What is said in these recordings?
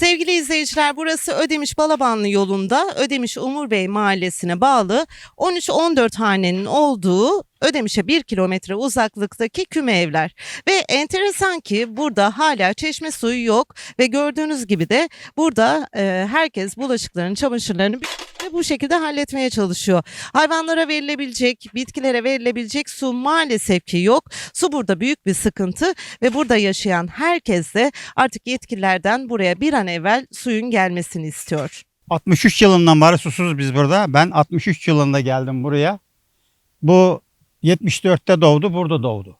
Sevgili izleyiciler burası Ödemiş Balabanlı yolunda Ödemiş Umur Bey mahallesine bağlı 13-14 hanenin olduğu Ödemiş'e 1 kilometre uzaklıktaki küme evler. Ve enteresan ki burada hala çeşme suyu yok ve gördüğünüz gibi de burada e, herkes bulaşıklarını, çamaşırlarını bu şekilde halletmeye çalışıyor. Hayvanlara verilebilecek, bitkilere verilebilecek su maalesef ki yok. Su burada büyük bir sıkıntı ve burada yaşayan herkes de artık yetkililerden buraya bir an evvel suyun gelmesini istiyor. 63 yılından beri susuz biz burada. Ben 63 yılında geldim buraya. Bu 74'te doğdu, burada doğdu.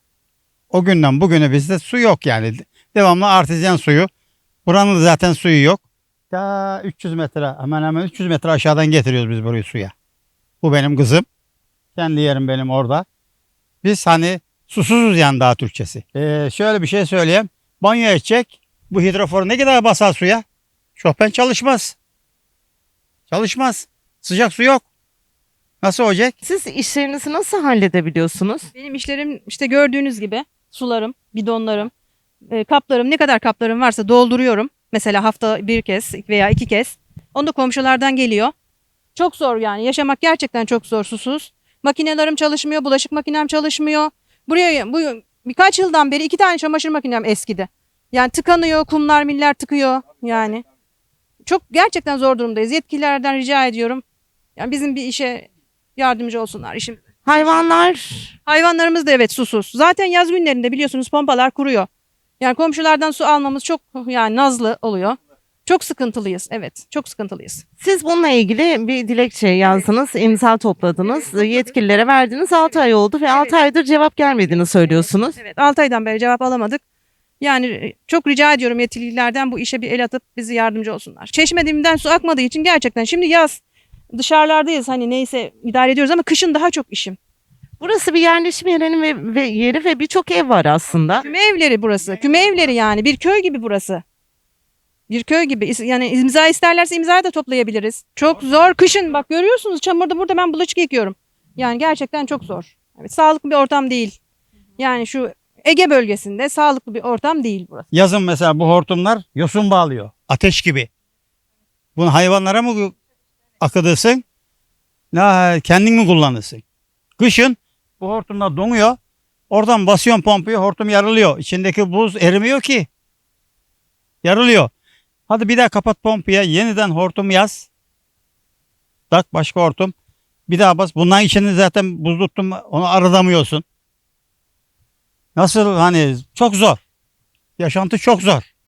O günden bugüne bizde su yok yani. Devamlı artezyen suyu. Buranın zaten suyu yok. Ta 300 metre, hemen hemen 300 metre aşağıdan getiriyoruz biz burayı suya. Bu benim kızım. Kendi yerim benim orada. Biz hani susuzuz yani daha Türkçesi. Ee, şöyle bir şey söyleyeyim. Banyo edecek. Bu hidrofor ne kadar basar suya? Şofben çalışmaz. Çalışmaz. Sıcak su yok. Nasıl olacak? Siz işlerinizi nasıl halledebiliyorsunuz? Benim işlerim işte gördüğünüz gibi sularım, bidonlarım, e, kaplarım ne kadar kaplarım varsa dolduruyorum. Mesela hafta bir kez veya iki kez. Onu da komşulardan geliyor. Çok zor yani yaşamak gerçekten çok zor susuz. Makinelerim çalışmıyor, bulaşık makinem çalışmıyor. Buraya bu birkaç yıldan beri iki tane çamaşır makinem eskidi. Yani tıkanıyor, kumlar miller tıkıyor yani. Çok gerçekten zor durumdayız. Yetkililerden rica ediyorum. Yani bizim bir işe yardımcı olsunlar. İşim Hayvanlar Hayvanlarımız da evet susuz. Zaten yaz günlerinde biliyorsunuz pompalar kuruyor. Yani komşulardan su almamız çok yani nazlı oluyor. Çok sıkıntılıyız. Evet, çok sıkıntılıyız. siz bununla ilgili bir dilekçe yazdınız, imza topladınız, yetkililere verdiniz 6 ay oldu ve 6 aydır cevap gelmediğini söylüyorsunuz. Evet, 6 aydan beri cevap alamadık. Yani çok rica ediyorum yetkililerden bu işe bir el atıp bizi yardımcı olsunlar. Çeşme dibimden su akmadığı için gerçekten şimdi yaz dışarılardayız hani neyse idare ediyoruz ama kışın daha çok işim. Burası bir yerleşim yerinin ve, ve yeri ve birçok ev var aslında. Küme evleri burası. Küme evleri yani bir köy gibi burası. Bir köy gibi. Yani imza isterlerse imza da toplayabiliriz. Çok zor. Kışın bak görüyorsunuz çamurda burada ben bulaşık yıkıyorum. Yani gerçekten çok zor. Evet, sağlıklı bir ortam değil. Yani şu Ege bölgesinde sağlıklı bir ortam değil burası. Yazın mesela bu hortumlar yosun bağlıyor. Ateş gibi. Bunu hayvanlara mı akıdırsın? Ne, kendin mi kullanırsın? Kışın bu hortumlar donuyor. Oradan basıyorsun pompayı hortum yarılıyor. İçindeki buz erimiyor ki. Yarılıyor. Hadi bir daha kapat pompaya yeniden hortum yaz. Tak başka hortum. Bir daha bas. Bunların içinde zaten buz tuttum onu arıdamıyorsun. Nasıl hani çok zor. Yaşantı çok zor.